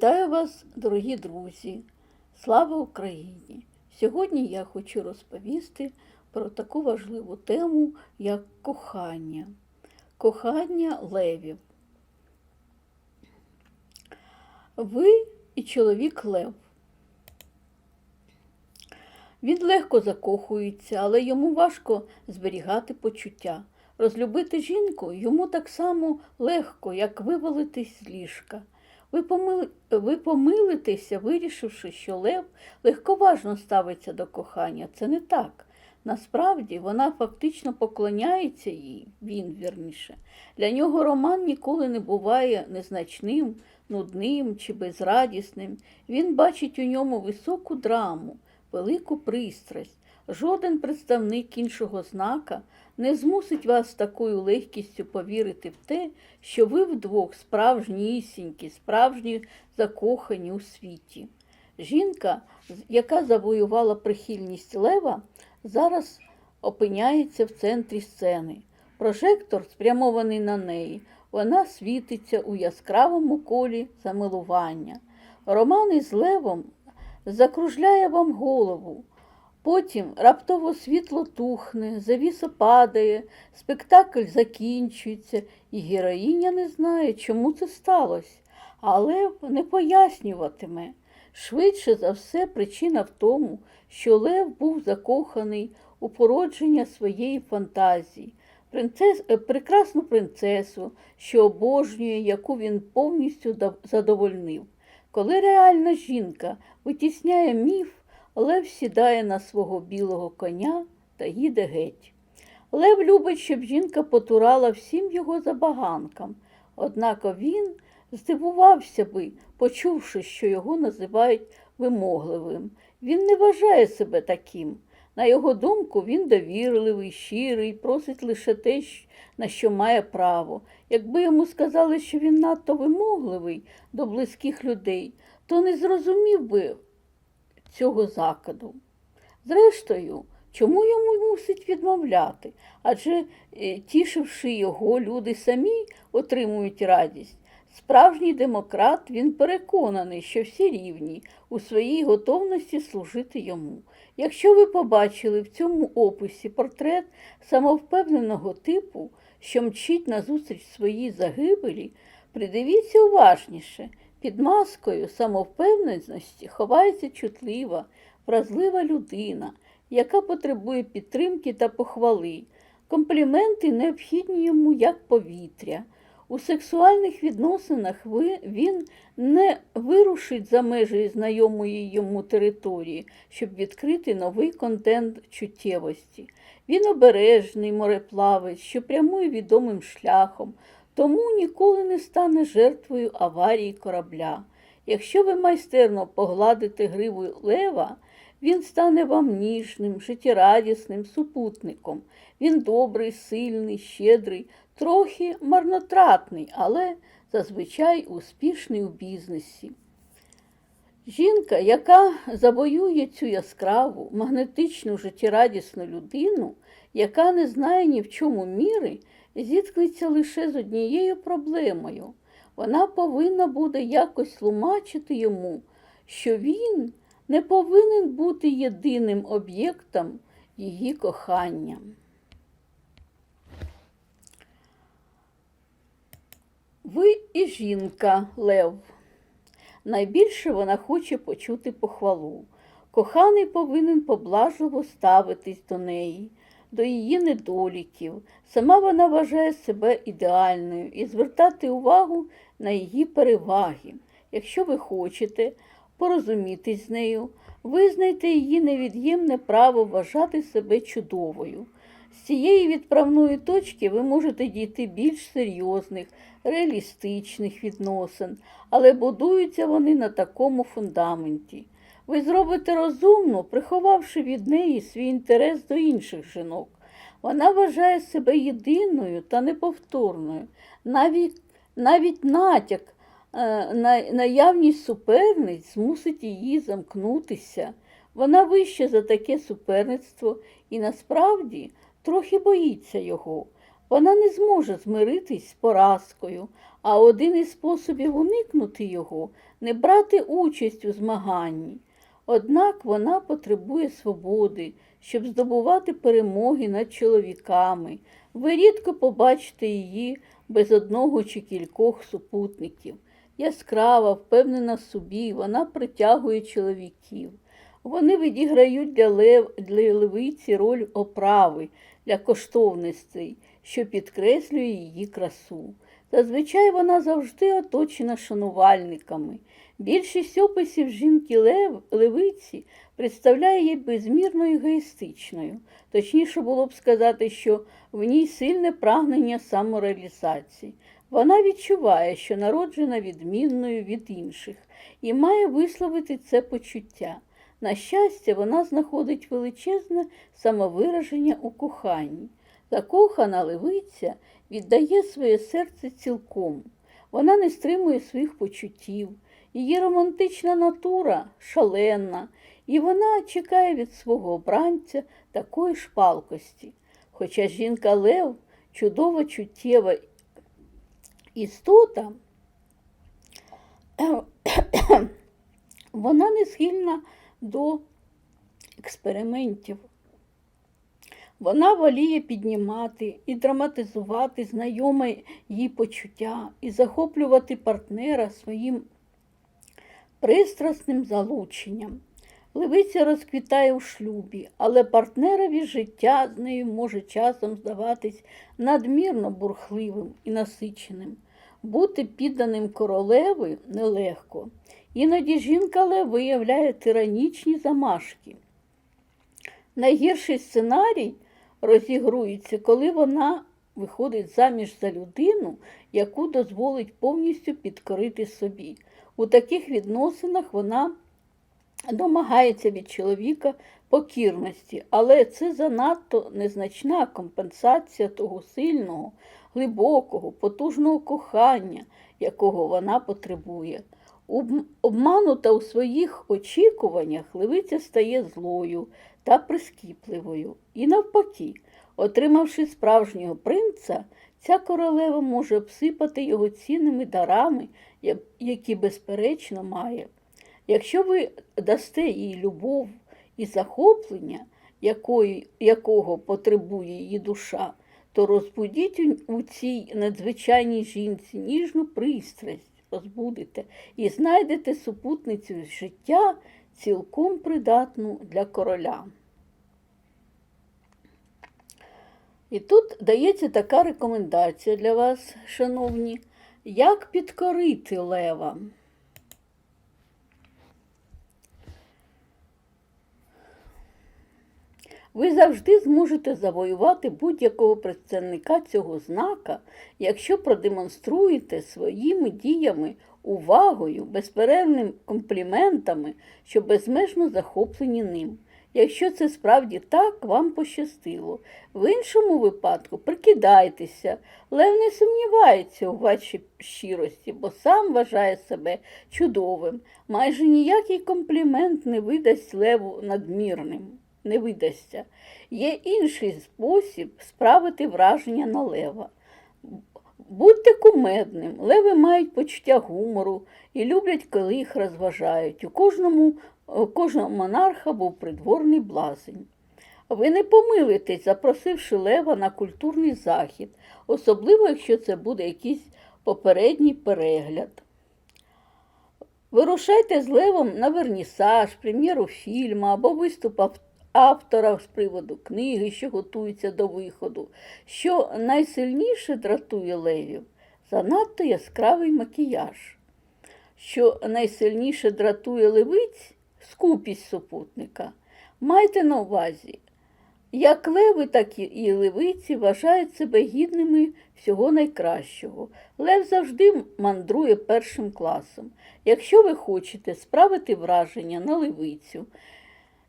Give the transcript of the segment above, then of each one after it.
Вітаю вас, дорогі друзі! Слава Україні! Сьогодні я хочу розповісти про таку важливу тему, як кохання. Кохання левів. Ви і чоловік Лев. Він легко закохується, але йому важко зберігати почуття. Розлюбити жінку йому так само легко, як вивалитись з ліжка. Ви, помили... ви помилитеся, вирішивши, що Лев легковажно ставиться до кохання. Це не так. Насправді вона фактично поклоняється їй, він вірніше. Для нього роман ніколи не буває незначним, нудним чи безрадісним. Він бачить у ньому високу драму, велику пристрасть. Жоден представник іншого знака не змусить вас такою легкістю повірити в те, що ви вдвох справжнісінькі, справжні закохані у світі. Жінка, яка завоювала прихильність лева, зараз опиняється в центрі сцени. Прожектор спрямований на неї. Вона світиться у яскравому колі замилування. Роман із левом закружляє вам голову. Потім раптово світло тухне, завіса падає, спектакль закінчується, і героїня не знає, чому це сталося, але не пояснюватиме. Швидше за все, причина в тому, що Лев був закоханий у породження своєї фантазії, принцес, прекрасну принцесу, що обожнює, яку він повністю задовольнив. Коли реальна жінка витісняє міф, Лев сідає на свого білого коня та їде геть. Лев любить, щоб жінка потурала всім його забаганкам, однак він здивувався би, почувши, що його називають вимогливим. Він не вважає себе таким. На його думку, він довірливий, щирий, просить лише те, на що має право. Якби йому сказали, що він надто вимогливий до близьких людей, то не зрозумів би цього закиду. Зрештою, чому йому мусить відмовляти? Адже, тішивши його, люди самі отримують радість. Справжній демократ він переконаний, що всі рівні у своїй готовності служити йому. Якщо ви побачили в цьому описі портрет самовпевненого типу, що мчить назустріч своїй загибелі, придивіться уважніше. Під маскою самовпевненості ховається чутлива, вразлива людина, яка потребує підтримки та похвали. Компліменти необхідні йому як повітря. У сексуальних відносинах він не вирушить за межі знайомої йому території, щоб відкрити новий контент чуттєвості. Він обережний мореплавець, що прямує відомим шляхом, тому ніколи не стане жертвою аварії корабля. Якщо ви майстерно погладите гриву лева, він стане вам ніжним, життєрадісним супутником. Він добрий, сильний, щедрий, трохи марнотратний, але зазвичай успішний у бізнесі. Жінка, яка завоює цю яскраву, магнетичну, життєрадісну людину, яка не знає ні в чому міри, зіткнеться лише з однією проблемою. Вона повинна буде якось тлумачити йому, що він не повинен бути єдиним об'єктом її кохання. Ви і жінка, Лев. Найбільше вона хоче почути похвалу. Коханий повинен поблажливо ставитись до неї, до її недоліків. Сама вона вважає себе ідеальною і звертати увагу на її переваги. Якщо ви хочете порозумітись з нею, визнайте її невід'ємне право вважати себе чудовою. З цієї відправної точки ви можете дійти більш серйозних, реалістичних відносин, але будуються вони на такому фундаменті. Ви зробите розумно, приховавши від неї свій інтерес до інших жінок. Вона вважає себе єдиною та неповторною. Навіть, навіть натяк е, на наявність суперниць змусить її замкнутися. Вона вища за таке суперництво і насправді трохи боїться його. Вона не зможе змиритись з поразкою, а один із способів уникнути його не брати участь у змаганні. Однак вона потребує свободи, щоб здобувати перемоги над чоловіками. Ви рідко побачите її без одного чи кількох супутників. Яскрава, впевнена в собі, вона притягує чоловіків. Вони відіграють для, лев, для левиці роль оправи, для коштовностей, що підкреслює її красу. Зазвичай вона завжди оточена шанувальниками. Більшість описів жінки лев, левиці представляє її безмірно егоїстичною. Точніше було б сказати, що в ній сильне прагнення самореалізації. Вона відчуває, що народжена відмінною від інших, і має висловити це почуття. На щастя, вона знаходить величезне самовираження у коханні. Закохана левиця віддає своє серце цілком. Вона не стримує своїх почуттів. Її романтична натура шаленна, і вона чекає від свого обранця такої ж палкості. Хоча жінка Лев чудова чуттєва істота, вона не схильна до експериментів. Вона воліє піднімати і драматизувати знайоме їй почуття і захоплювати партнера своїм пристрасним залученням. Левиця розквітає у шлюбі, але партнерові життя з нею може часом здаватись надмірно бурхливим і насиченим. Бути підданим королеви нелегко. Іноді жінка лев виявляє тиранічні замашки. Найгірший сценарій розігрується, коли вона виходить заміж за людину, яку дозволить повністю підкорити собі. У таких відносинах вона домагається від чоловіка покірності, але це занадто незначна компенсація того сильного, глибокого, потужного кохання, якого вона потребує. Обманута у своїх очікуваннях, левиця стає злою та прискіпливою. І навпаки, отримавши справжнього принца, ця королева може обсипати його цінними дарами, які, безперечно, має. Якщо ви дасте їй любов і захоплення, якої, якого потребує її душа, то розбудіть у цій надзвичайній жінці ніжну пристрасть, розбудете і знайдете супутницю життя цілком придатну для короля. І тут дається така рекомендація для вас, шановні, як підкорити лева. Ви завжди зможете завоювати будь-якого представника цього знака, якщо продемонструєте своїми діями, увагою, безперервними компліментами, що безмежно захоплені ним. Якщо це справді так, вам пощастило. В іншому випадку прикидайтеся, Лев не сумнівається у вашій щирості, бо сам вважає себе чудовим. Майже ніякий комплімент не видасть леву надмірним не видасться. Є інший спосіб справити враження на лева. Будьте кумедним, леви мають почуття гумору і люблять, коли їх розважають. У кожному, кожного монарха був придворний блазень. Ви не помилитесь, запросивши лева на культурний захід, особливо, якщо це буде якийсь попередній перегляд. Вирушайте з левом на вернісаж, прем'єру фільму або виступ автора з приводу книги, що готується до виходу, що найсильніше дратує левів, занадто яскравий макіяж. Що найсильніше дратує левиць скупість супутника. Майте на увазі, як леви, так і левиці вважають себе гідними всього найкращого. Лев завжди мандрує першим класом. Якщо ви хочете справити враження на левицю,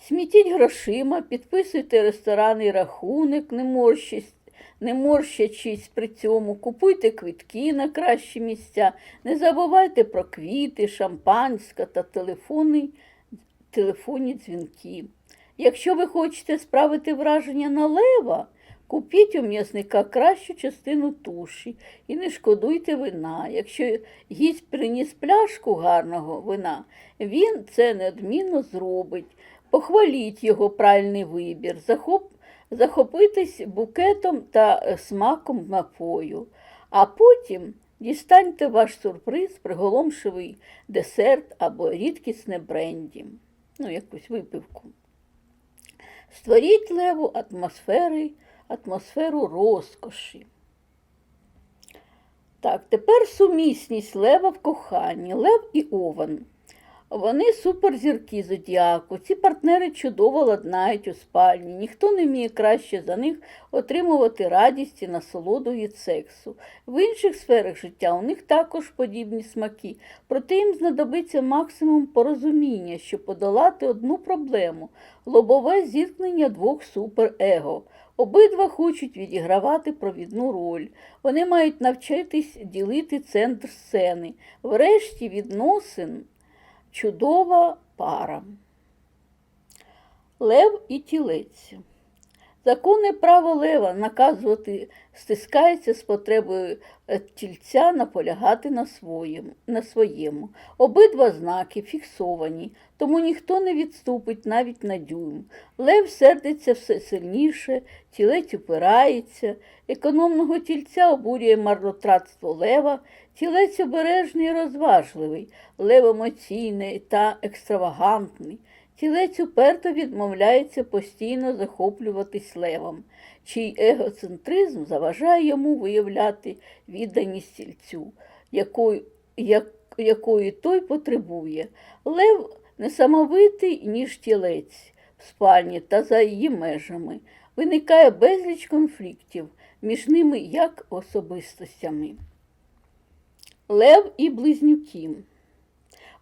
Смітіть грошима, підписуйте ресторанний рахунок, не морщись, не морщачись при цьому, купуйте квитки на кращі місця, не забувайте про квіти, шампанське та телефонні, телефонні дзвінки. Якщо ви хочете справити враження на лева, Купіть у м'ясника кращу частину туші і не шкодуйте вина. Якщо гість приніс пляшку гарного вина, він це неодмінно зробить. Похваліть його правильний вибір, захоп, захопитись букетом та е, смаком напою, а потім дістаньте ваш сюрприз, приголомшивий десерт або рідкісне бренді, ну, якусь випивку. Створіть леву атмосфери, атмосферу розкоші. Так, тепер сумісність лева в коханні, лев і овен. Вони суперзірки зодіаку. Ці партнери чудово ладнають у спальні. Ніхто не вміє краще за них отримувати радість і насолоду від сексу. В інших сферах життя у них також подібні смаки, проте їм знадобиться максимум порозуміння, щоб подолати одну проблему лобове зіткнення двох суперего. Обидва хочуть відігравати провідну роль. Вони мають навчитись ділити центр сцени. Врешті відносин чудова пара. Лев і тілець. Законне право лева наказувати стискається з потребою е, тільця наполягати на своєму, на своєму. Обидва знаки фіксовані, тому ніхто не відступить навіть на дюйм. Лев сердиться все сильніше, тілець упирається, економного тільця обурює марнотратство лева, тілець обережний і розважливий, лев емоційний та екстравагантний. Тілець уперто відмовляється постійно захоплюватись левом, чий егоцентризм заважає йому виявляти відданість тільцю, якою, як, якої той потребує. Лев несамовитий, ніж тілець в спальні та за її межами. Виникає безліч конфліктів між ними як особистостями. Лев і близнюки.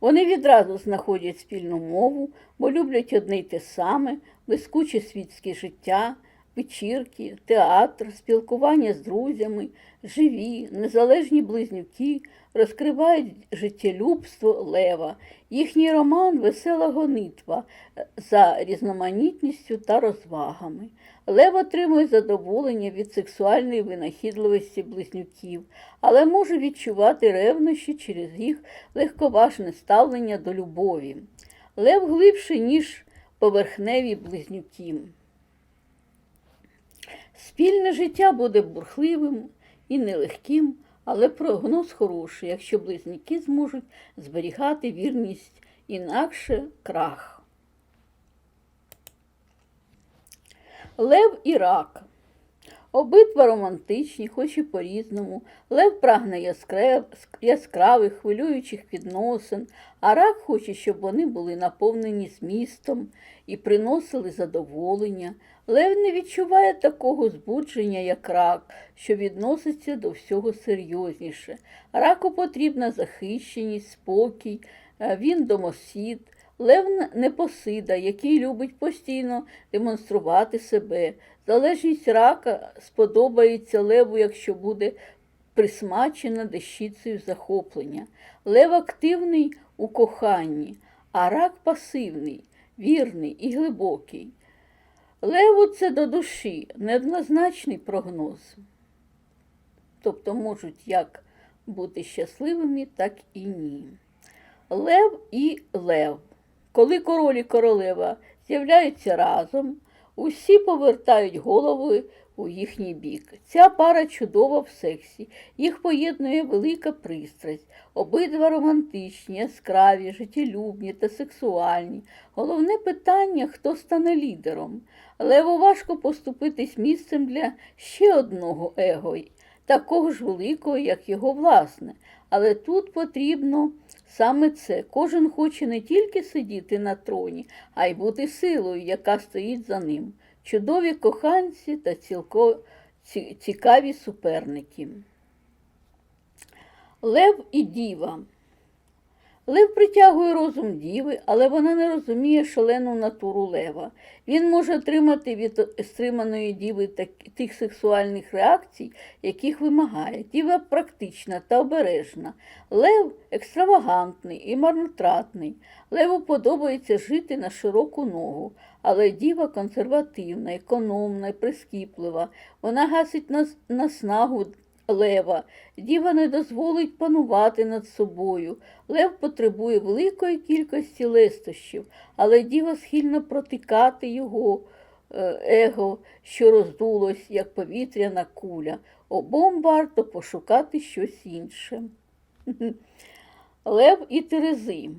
Вони відразу знаходять спільну мову, бо люблять одне й те саме, блискуче світське життя, вечірки, театр, спілкування з друзями, живі, незалежні близнюки розкривають життєлюбство лева. Їхній роман весела гонитва за різноманітністю та розвагами. Лев отримує задоволення від сексуальної винахідливості близнюків, але може відчувати ревнощі через їх легковажне ставлення до любові. Лев глибший, ніж поверхневі близнюки. Спільне життя буде бурхливим і нелегким, але прогноз хороший, якщо близнюки зможуть зберігати вірність, інакше крах. Лев і рак. Обидва романтичні, хоч і по-різному. Лев прагне яскрав, яскравих, хвилюючих відносин, а рак хоче, щоб вони були наповнені змістом і приносили задоволення. Лев не відчуває такого збудження, як рак, що відноситься до всього серйозніше. Раку потрібна захищеність, спокій, він домосід. Лев непосида, який любить постійно демонструвати себе. Залежність рака сподобається леву, якщо буде присмачена дещицею захоплення. Лев активний у коханні, а рак пасивний, вірний і глибокий. Леву це до душі неоднозначний прогноз. Тобто можуть як бути щасливими, так і ні. Лев і лев. Коли король і королева з'являються разом, усі повертають голови у їхній бік. Ця пара чудова в сексі, їх поєднує велика пристрасть, обидва романтичні, яскраві, життєлюбні та сексуальні. Головне питання, хто стане лідером. Леву важко поступитись місцем для ще одного его, такого ж великого, як його власне. Але тут потрібно саме це. Кожен хоче не тільки сидіти на троні, а й бути силою, яка стоїть за ним. Чудові коханці та цілко... цікаві суперники. Лев і діва. Лев притягує розум діви, але вона не розуміє шалену натуру лева. Він може отримати від стриманої діви тих сексуальних реакцій, яких вимагає. Діва практична та обережна. Лев екстравагантний і марнотратний. Леву подобається жити на широку ногу, але діва консервативна, економна прискіплива. Вона гасить наснагу лева. Діва не дозволить панувати над собою. Лев потребує великої кількості лестощів, але діва схильна протикати його е, его, що роздулось, як повітряна куля. Обом варто пошукати щось інше. Лев і Терези.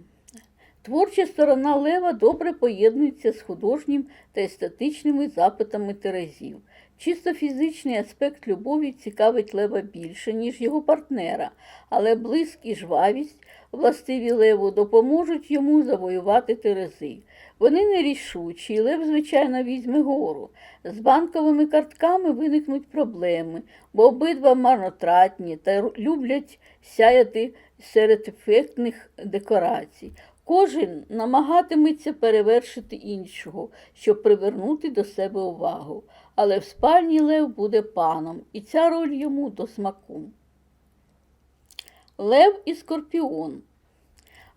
Творча сторона Лева добре поєднується з художнім та естетичними запитами Терезів. Чисто фізичний аспект любові цікавить Лева більше, ніж його партнера, але блиск і жвавість, властиві Леву, допоможуть йому завоювати Терези. Вони нерішучі, і Лев, звичайно, візьме гору. З банковими картками виникнуть проблеми, бо обидва марнотратні та люблять сяяти серед ефектних декорацій. Кожен намагатиметься перевершити іншого, щоб привернути до себе увагу. Але в спальні Лев буде паном, і ця роль йому до смаку. Лев і Скорпіон.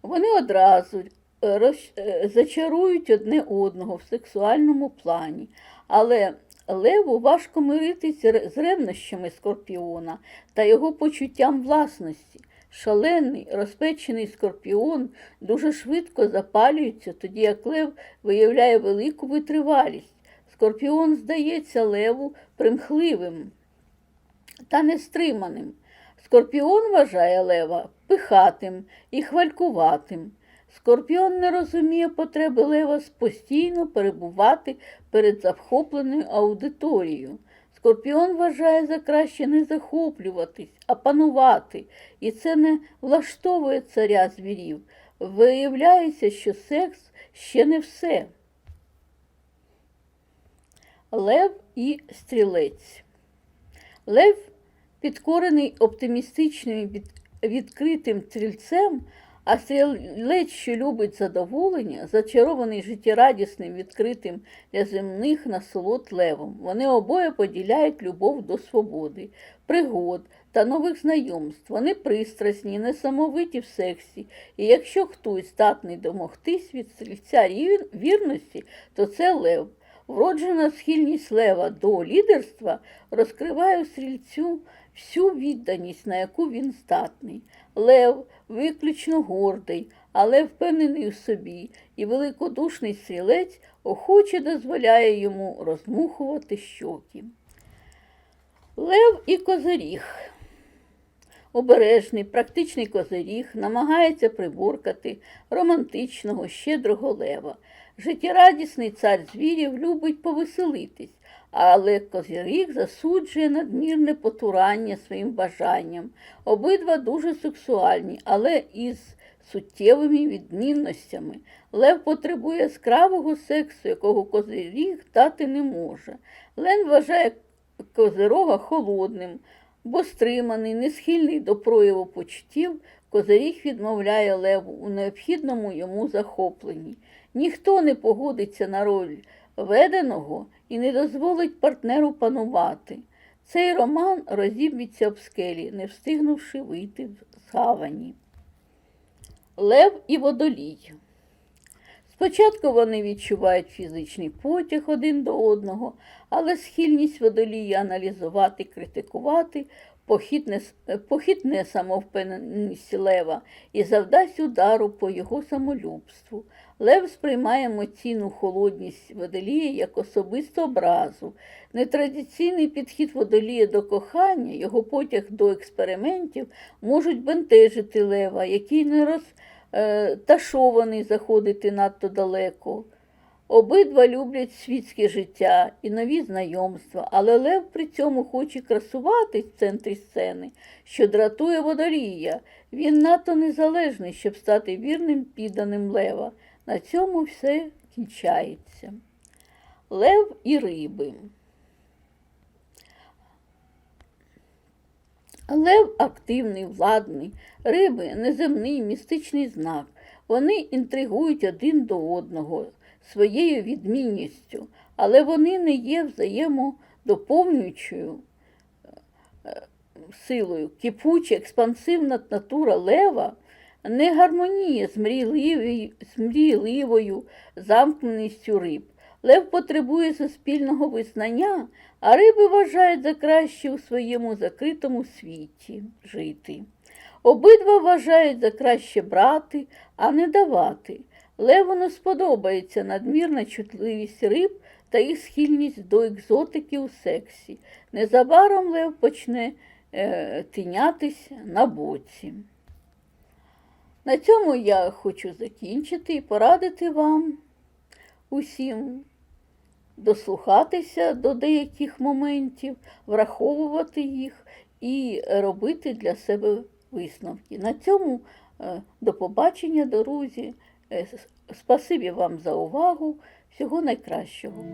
Вони одразу е, роз- е, зачарують одне одного в сексуальному плані, але Леву важко миритися з ревнощами Скорпіона та його почуттям власності. Шалений, розпечений скорпіон дуже швидко запалюється, тоді як лев виявляє велику витривалість. Скорпіон здається леву примхливим та нестриманим. Скорпіон вважає лева пихатим і хвалькуватим. Скорпіон не розуміє потреби лева постійно перебувати перед захопленою аудиторією. Скорпіон вважає за краще не захоплюватись, а панувати, і це не влаштовує царя звірів. Виявляється, що секс ще не все. Лев і стрілець. Лев, підкорений оптимістичним відкритим стрільцем, а стрілець, що любить задоволення, зачарований життєрадісним, відкритим для земних насолод левом. Вони обоє поділяють любов до свободи, пригод та нових знайомств. Вони пристрасні, несамовиті в сексі. І якщо хтось здатний домогтись від стрільця вірності, то це лев. Вроджена схильність лева до лідерства розкриває стрільцю всю відданість, на яку він здатний. Лев виключно гордий, але впевнений у собі, і великодушний стрілець охоче дозволяє йому розмухувати щоки. Лев і козиріг. Обережний, практичний козиріг намагається приборкати романтичного, щедрого лева. Життєрадісний цар звірів любить повеселитись, але козиріг засуджує надмірне потурання своїм бажанням. Обидва дуже сексуальні, але із суттєвими відмінностями. Лев потребує яскравого сексу, якого козиріг дати не може. Лен вважає козирога холодним, бо стриманий, не схильний до прояву почуттів, козиріг відмовляє леву у необхідному йому захопленні. Ніхто не погодиться на роль веденого і не дозволить партнеру панувати. Цей роман розіб'ється об скелі, не встигнувши вийти з гавані. Лев і водолій. Спочатку вони відчувають фізичний потяг один до одного, але схильність водолія аналізувати, критикувати похитне, похитне самовпевненість лева і завдасть удару по його самолюбству. Лев сприймає емоційну холодність водолія як особисту образу. Нетрадиційний підхід водолія до кохання, його потяг до експериментів можуть бентежити лева, який не розташований заходити надто далеко. Обидва люблять світське життя і нові знайомства, але Лев при цьому хоче красуватись в центрі сцени, що дратує водолія. Він надто незалежний, щоб стати вірним підданим Лева. На цьому все кінчається. Лев і риби. Лев активний, владний, риби неземний містичний знак. Вони інтригують один до одного своєю відмінністю, але вони не є взаємодоповнюючою е, силою. Кипуча, експансивна натура лева не гармоніє з мрійливою, з мрійливою замкненістю риб. Лев потребує суспільного визнання, а риби вважають за краще у своєму закритому світі жити. Обидва вважають за краще брати, а не давати. Леву не сподобається надмірна чутливість риб та їх схильність до екзотики у сексі. Незабаром лев почне е, тинятись на боці. На цьому я хочу закінчити і порадити вам усім дослухатися до деяких моментів, враховувати їх і робити для себе висновки. На цьому е, до побачення, друзі. Е, Спасибі вам за увагу. Всього найкращого.